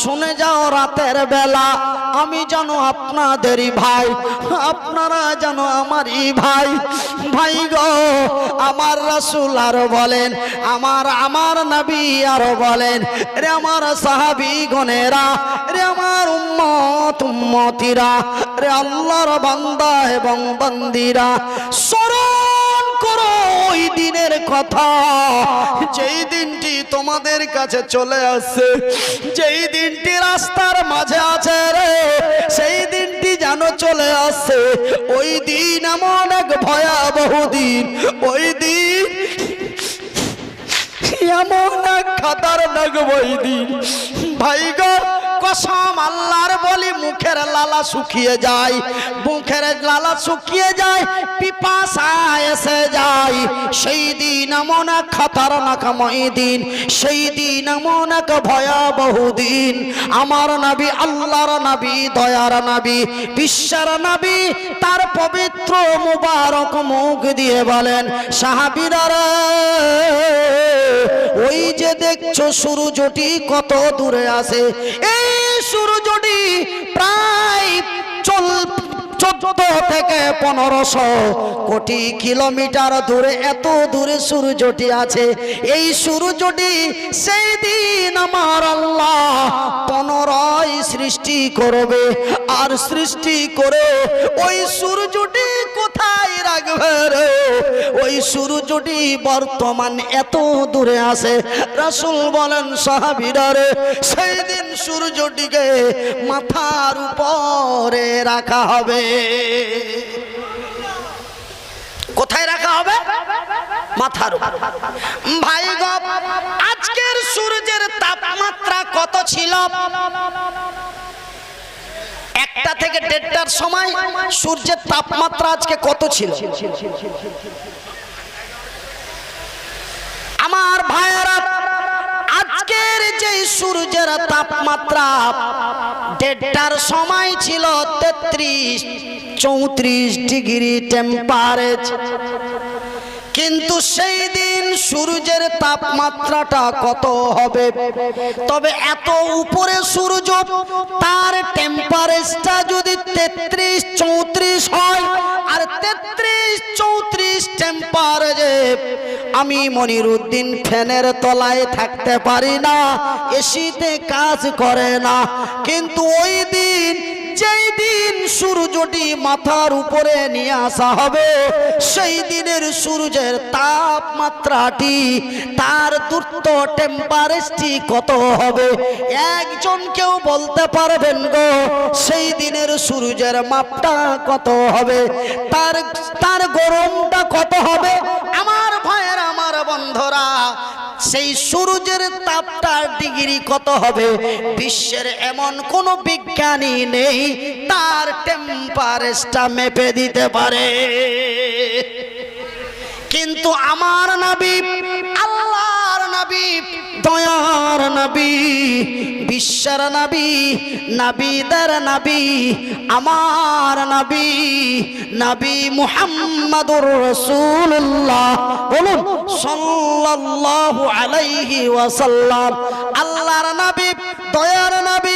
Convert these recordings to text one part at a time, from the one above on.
শুনে যাও রাতের বেলা। আমি যেন আপনাদেরই ভাই, আপনারা যেন আমারই ভাই। ভাই গো, আমার রসুল আরও বলেন, আমার আমার নবী আরও বলেন, রে আমার সাহাবি গনেরা রে আমার উম্মত, উম্মতিরা, রে আল্লাহর বান্দা এবং বান্দিরা স্মরণ করো ওই দিনের কথা। যেই দিনটি তোমাদের কাছে চলে আসছে যেই দিনটি রাস্তার মাঝে আছে রে, সেই দিনটি যেন চলে আসছে ওই দিন এমন এক ভয়াবহ দিন, ওই দিন এমন এক খাতার নাগ ওই দিন। ভাই গো কসম আল্লাহর বলি, মুখের লালা শুকিয়ে যায়, মুখের লালা শুকিয়ে যায়, পিপাসা এসে যায়। সেই দিন এমন এক খাতারনাকময় দিন সেই দিন এমন এক ভয়াবহ দিন। আমার নবী, আল্লাহর নবী, দয়ার নবী, বিশ্বের নবী, তার পবিত্র মুবারক মুখ দিয়ে বলেন সাহাবিরারা ওই যে দেখছ সূর্যটি কত দূরে আছে? এই সূর্যটি প্রায় চোদ্দ থেকে পনেরোশো কোটি কিলোমিটার দূরে, এত দূরে সূর্যটি আছে। এই সূর্যটি সেই দিন আমার আল্লাহ পুনরায় সৃষ্টি করবে। আর সৃষ্টি করে ওই সূর্যটি কোথায় রাখবে রে ওই সূর্যটি বর্তমান এত দূরে আছে। রাসূল বলেন, সাহাবীরা রে, সেই দিন সূর্যটিকে মাথার উপরে রাখা হবে। কোথায় রাখা হবে? মাথার ভাই আজকের সূর্যের তাপমাত্রা কত ছিল? একটা থেকে দেড়টার সময় সূর্যের তাপমাত্রা আজকে কত ছিল? আমার ভাইয়েরা, আজকের যে সূর্যের তাপমাত্রা দেড়টার সময় ছিল তেত্রিশ, চৌত্রিশ ডিগ্রি টেম্পারেচার। কিন্তু সেই দিন সূর্যের তাপমাত্রাটা কত হবে? তবে এত উপরে সূর্য, তার টেম্পারেচার যদি তেত্রিশ, চৌত্রিশ হয়, আর তেত্রিশ, চৌত্রিশ টেম্পারেচার আমি মনিরুদ্দিন ফ্যানের তলায় থাকতে পারি না, এসিতে কাজ করে না। কিন্তু ওই দিন যেই দিন সূর্যটি মাথার উপরে নিয়ে আসা হবে, সেই দিনের সূর্যের তাপমাত্রাটি, তার দ্রুত টেম্পারেচারটি কত হবে, একজন কেউ বলতে পারবেন গো, সেই দিনের সূর্যের মাপটা কত হবে, তার তার গরমটা কত হবে? আমার ভাইয়ের, আমার বন্ধরা, সেই সূর্যের তাপটা ডিগ্রি কত হবে? বিশ্বের এমন কোন বিজ্ঞানী নেই তার টেম্পারেচার মেপে দিতে পারে। কিন্তু আমার নবী, আল্লাহর নবী, দয়ার নবী, বিশ্বের নবী, নবীদের নবী, আমার নবী নবী মুহাম্মাদুর রাসূলুল্লাহ। বলুন, সাল্লাল্লাহু আলাইহি ওয়াসাল্লাম, আল্লাহর নবী, দয়ার নবী,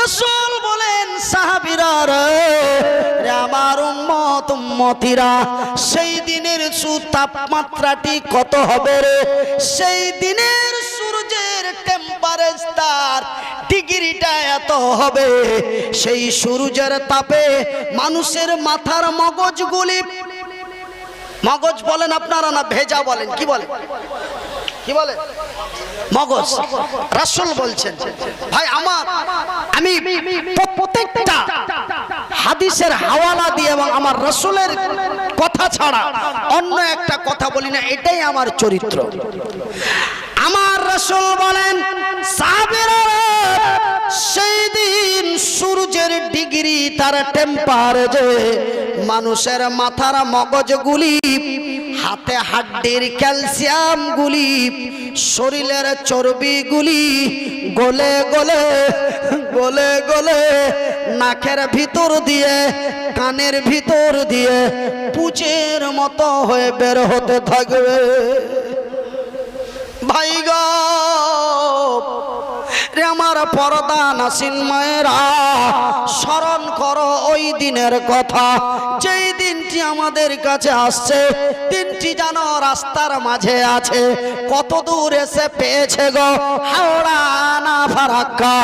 রাসূল বলেন সাহাবীরা রে আমার উম্মত সেই দিনের সুতাপমাত্রাটি কত হবে রে? সেই দিনের সূর্যের টেম্পারেচার ডিগ্রিটা এত হবে। সেই সূর্যের তাপে মানুষের মাথার মগজগুলি, মগজ বলেন আপনারা না, ভেজা বলেন, কি বলেন? কি বলে? মগজ। রাসূল বলছেন, ভাই, আমার, আমি প্রত্যেকটা হাদিসের হাওয়ালা দিয়ে এবং আমার রসুলের কথা ছাড়া অন্য একটা কথা বলি না, এটাই আমার চরিত্র। আমার রসুল বলেন সেই দিন সূর্যের ডিগ্রি তার টেম্পারেচার মানুষের মাথার মগজগুলি হাতে হাড্ডির ক্যালসিয়াম গুলি, শরীরের চর্বি গুলি, গলে গলে গলে গলে নাকের ভিতর দিয়ে, কানের ভিতর দিয়ে পুচের মতো হয়ে বের হতে থাকবে। ভাই গো! রে আমার পরদা নাসিন মায়েরা, স্মরণ করো ওই দিনের কথা। যেই দিনটি আমাদের কাছে আসছে, দিনটি যেন রাস্তার মাঝে আছে। কত দূর এসে পেয়েছে গো হাওড়া না ফারাক্কা।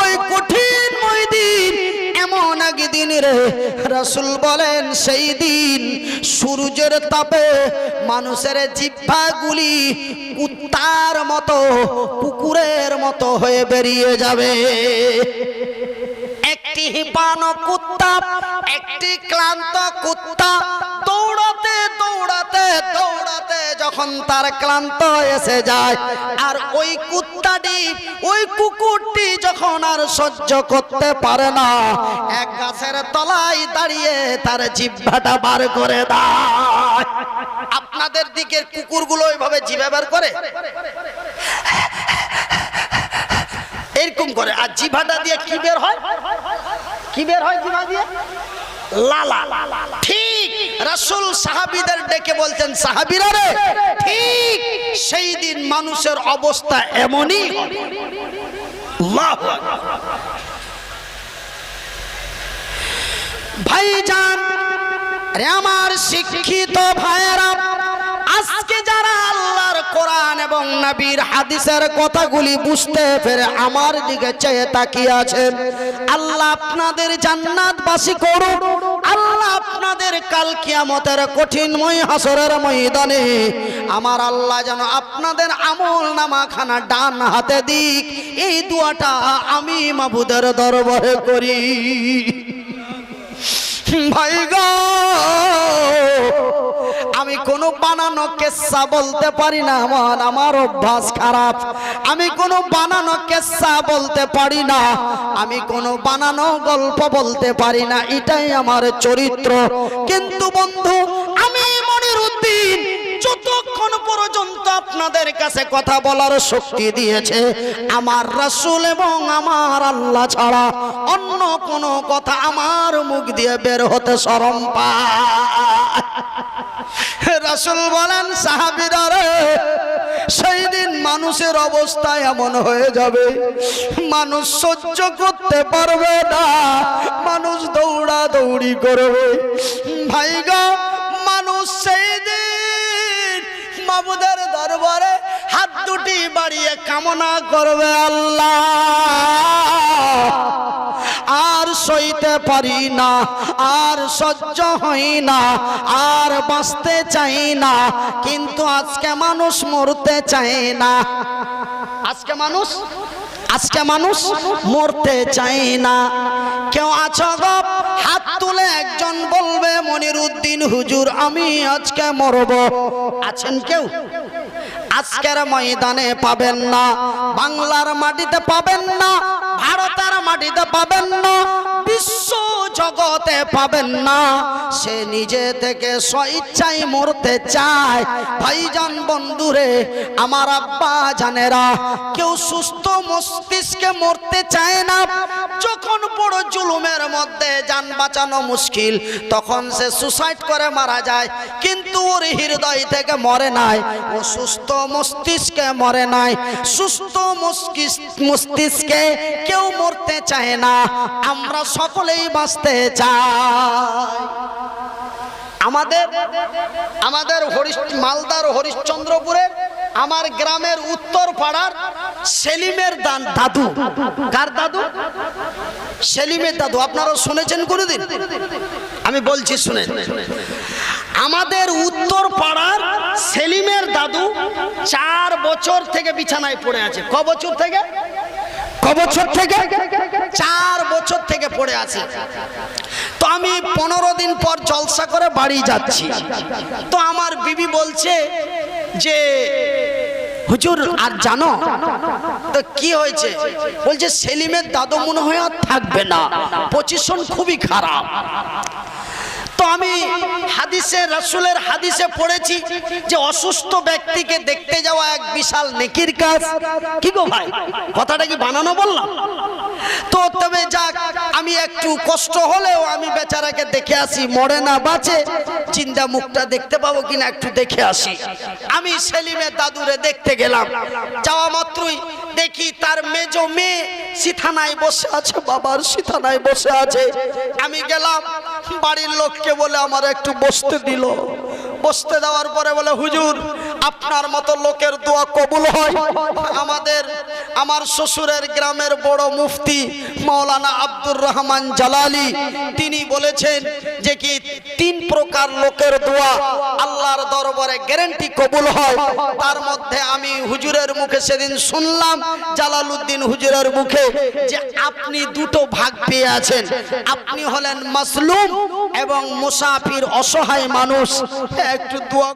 ওই কঠিন ওই দিন এমন একদিন রে। রসুল বলেন, সেই দিন সূর্যের তাপে মানুষের জিহ্বাগুলি কুত্তার মতো কুকুরের মতো হয়ে বেরিয়ে যাবে। একটি হিপানো কুত্তা, একটি ক্লান্ত কুত্তা, দৌড়াতে দৌড়াতে দৌড়াতে যখন তার ক্লান্ত এসে যায়, আর ওই কুত্তাটি, ওই কুকুরটি যখন আর সহ্য করতে পারে না, এক গাছের তলায় দাঁড়িয়ে তার জিহ্বাটা বার করে দেয়। আপনাদের দিকের কুকুরগুলো ওইভাবে জিভে বার করে? এরকম করে। আর জিভাটা দিয়ে কি বের হয়? কি বের হয় জিভা দিয়ে? লালা। ঠিক রাসূল সাহাবিদের ডেকে বলছেন সাহাবীরা রে, ঠিক সেই দিন মানুষের অবস্থা এমনই। ভাইজান রে আমার শিক্ষিত ভাইয়েরা, আজকে যারা আল্লাহর কোরআন এবং নবীর হাদিসের কথাগুলি বুঝতে পেরে আমার দিকে চেয়ে তাকিয়ে আছেন, আল্লাহ আপনাদের জান্নাতবাসী করুন, আল্লাহ আপনাদের কাল কিয়ামতের কঠিনময় হাসরের ময়দানে আমার আল্লাহ যেন আপনাদের আমল নামাখানা ডান হাতে দিক। এই দুয়াটা আমি মাবুদের দরবারে করি। ভাই গো! আমি কোনো বানানো কেসা বলতে পারি না, আমার আমার অভ্যাস খারাপ। আমি কোনো বানানো কেসা বলতে পারি না, আমি কোনো বানানো গল্প বলতে পারি না, এটাই আমার চরিত্র। কিন্তু বন্ধু, আমি মনির উদ্দিন, যতক্ষণ পর্যন্ত আপনাদের কাছে কথা বলার শক্তি দিয়েছে, আমার রাসূল এবং আমার আল্লাহ ছাড়া অন্য কোনো কথা আমার মুখ দিয়ে বের হতে শরম পায়। রাসূল বলেন, সাহাবীরা রে, সেই দিন মানুষের অবস্থা এমন হয়ে যাবে। মানুষ সহ্য করতে পারবে না। মানুষ দৌড়া দৌড়ি করবে। ভাই মানুষ সেই দিন মাবুদের দরবারে হাত দুটি বাড়িয়ে কামনা করবে আল্লাহ। আর সইতে পারি না, আর সহ্য হই না, আর বাঁচতে চাই না, কিন্তু আজকে মানুষ মরতে চায় না। আজকে মানুষ আজকে মানুষ মরতে চাই না। কেউ আছো গো? হাত তুলে একজন বলবে মনির উদ্দিন হুজুর, আমি আজকে মরব। আছেন কেউ? আজকের ময়দানে পাবেন না। বাংলার মাটিতে পাবেন না, ভারতের মাটিতে পাবেন না, বিশ্ব জগতে পাবেন না। সে নিজে থেকে স্বইচ্ছায় মরতে চায়। ভাইজান বন্ধুরে, আমার আব্বা জানেরা, কেউ সুস্থ মস্তিষ্কে মরতে চায় না। যখন বড় জুলুমের মধ্যে যান বাঁচানো মুশকিল, তখন সে সুসাইড করে মারা যায়। কিন্তু ওর হৃদয় থেকে মরে নাই। ও সুস্থ মস্তিষ্কে মরে নাই, সুস্থ মস্তিষ্কে কেউ মরতে চায় না, আমরা সকলেই বাঁচতে চাই। আমাদের আমাদের হরিশ মালদার হরিশ্চন্দ্রপুরের আমার গ্রামের উত্তর পাড়ার সেলিমের দান দাদু। কার দাদু? সেলিমের দাদু। আপনারা শুনেছেন কোনোদিন? আমি বলছি শুনেন। আমাদের উত্তর পাড়ার সেলিমের দাদু চার বছর থেকে বিছানায় পড়ে আছে। ক বছর থেকে? ক বছর থেকে? চার বছর থেকে পড়ে আছে। তো আমি পনেরো দিন পর জলসা করে বাড়ি যাচ্ছি। তো আমার বিবি বলছে যে হুজুর আর জানো তো কি হয়েছে? বলছে সেলিমের দাদু মনে হয় আর থাকবে না। পজিশন খুবই খারাপ। আমি হাদিসে, রাসূলের হাদিসে পড়েছি যে অসুস্থ ব্যক্তিকে দেখতে যাওয়া এক বিশাল নেকির কাজ। কি গো ভাই? কথাটা কি বানানো বললাম? তো তবে যাক, আমি একটু কষ্ট হলেও আমি বেচারাকে দেখে আসি, মরে না বাঁচে। চিন্তা মুখটা দেখতে পাবো কিনা একটু দেখে আসি। আমি সেলিমের দাদুরে দেখতে গেলাম। যাওয়া মাত্রই দেখি তার মেজ মেয়ে সিথানায় বসে আছে, বাবার সিথানায় বসে আছে। আমি গেলাম বাড়ির লোককে বলে আমার একটু বসতে দিল। বসতে দেওয়ার পরে বলে হুজুর আপনার মতো লোকের দোয়া কবুল হয়। আমাদের, আমার শ্বশুরের গ্রামের বড় মুফতি মাওলানা আব্দুর রহমান জালালি, তিনি বলেছেন যে কি তিন প্রকার লোকের দোয়া আল্লাহর দরবারে গ্যারেন্টি কবুল হয়। তার মধ্যে আমি হুজুরের মুখে সেদিন শুনলাম, জালালউদ্দিন হুজুরের মুখে যে আপনি দুটো ভাগ পেয়ে আছেন। আপনি হলেন মাসলুম এবং মুসাফির অসহায় মানুষ। একটু দোয়া